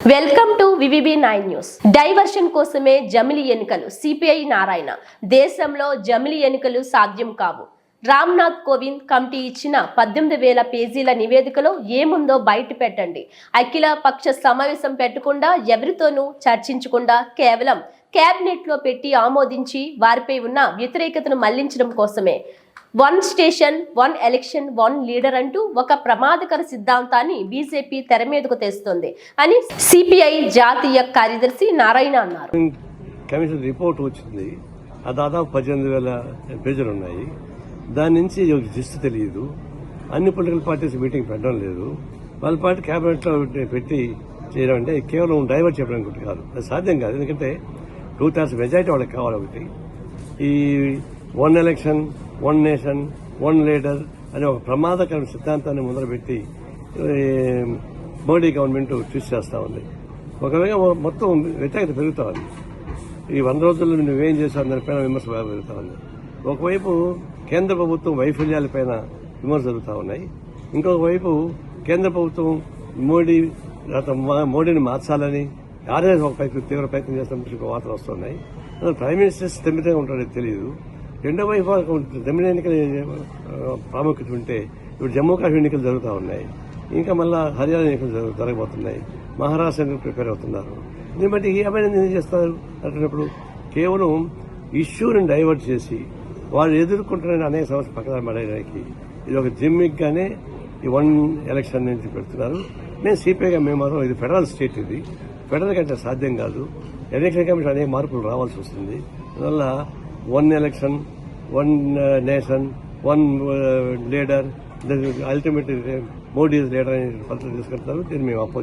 Welcome to VVB nine news. Diversion కోసమే జమిలి ఎన్నికలు. సిపిఐ నారాయణ. దేశంలో జమిలి ఎన్నికలు సాధ్యం కావు. రామ్నాథ్ కోవింద్ కమిటీ ఇచ్చిన పద్దెనిమిది వేల పేజీల నివేదికలో ఏముందో బయట పెట్టండి. అఖిల పక్ష సమావేశం పెట్టకుండా ఎవరితోనూ చర్చించకుండా కేవలం క్యాబినెట్లో పెట్టి ఆమోదించి వారిపై ఉన్న వ్యతిరేకతను మళ్ళించడం కోసమే. One station one election one leader అంటూ ఒక ప్రమాదకర సిద్ధాంతాన్ని బీజేపీ తెర మీదకు తెస్తోంది అని సిపిఐ జాతీయ కార్యదర్శి నారాయణ అన్నారు. కమిషన్ రిపోర్ట్ వచ్చింది. ఆ దాదాపు పద్దెనిమిది వేల పేజీలు ఉన్నాయి. దాని నుంచి ఒక జిస్ట్ తెలియదు. అన్ని పొలిటికల్ పార్టీస్ మీటింగ్ పెట్టడం లేదు. వాళ్ళ పార్టీ క్యాబినెట్లో పెట్టి చేయడం అంటే కేవలం డైవర్ట్ చెప్పడం ఒకటి కాదు. అది సాధ్యం కాదు. ఎందుకంటే టూ థర్డ్స్ మెజారిటీ వాళ్ళకి కావాలి ఒకటి. ఈ one election one nation one leader అనే ఒక ప్రమాదకర సిద్ధాంతాన్ని మొదలుపెట్టి మోడీ గవర్నమెంట్ చూసి చేస్తూ ఉంది. ఒకవేళ మొత్తం వ్యతిరేకత పెరుగుతూ ఉంది. ఈ వంద రోజుల్లో నువ్వేం చేశావు దానిపైన విమర్శ పెరుగుతూ ఉంది. ఒకవైపు కేంద్ర ప్రభుత్వం వైఫల్యాలపైన విమర్శ జరుగుతూ ఉన్నాయి. ఇంకొక వైపు కేంద్ర ప్రభుత్వం మోడీ మోడీని మార్చాలని ఆర్ఎస్ ఒక తీవ్ర ప్రయత్నం చేస్తున్నట్టు వార్తలు వస్తున్నాయి. ప్రైమ్ మినిస్టర్ స్థిమితంగా ఉంటాడో తెలియదు. రెండో వైపు జమిన ఎన్నికల ప్రాముఖ్యత ఉంటే ఇప్పుడు జమ్మూ కాశ్మీర్ ఎన్నికలు జరుగుతూ ఉన్నాయి. ఇంకా మళ్ళా హర్యానా ఎన్నికలు జరగబోతున్నాయి. మహారాష్ట్ర ఎన్నికలు ప్రిపేర్ అవుతున్నారు. దీన్ని బట్టి ఈ అభివృద్ధి ఏం చేస్తారు? అంటున్నప్పుడు కేవలం ఇష్యూని డైవర్ట్ చేసి వాళ్ళు ఎదుర్కొంటున్న అనేక సమస్యలు పక్కన పడేయడానికి ఇది ఒక జిమ్మిక్గానే ఈ వన్ ఎలక్షన్ నుంచి పెడుతున్నారు. మేము సిపిఐగా మేము మాత్రం ఇది ఫెడరల్ స్టేట్ ఇది. ఫెడరల్ కంటే సాధ్యం కాదు. ఎలక్షన్ కమిషన్ అనేక మార్పులు రావాల్సి వస్తుంది. అందువల్ల one election one nation one leader ultimate Modi leader అనే ఫలితం తీసుకెళ్తారు దీన్ని మేము అపోజ్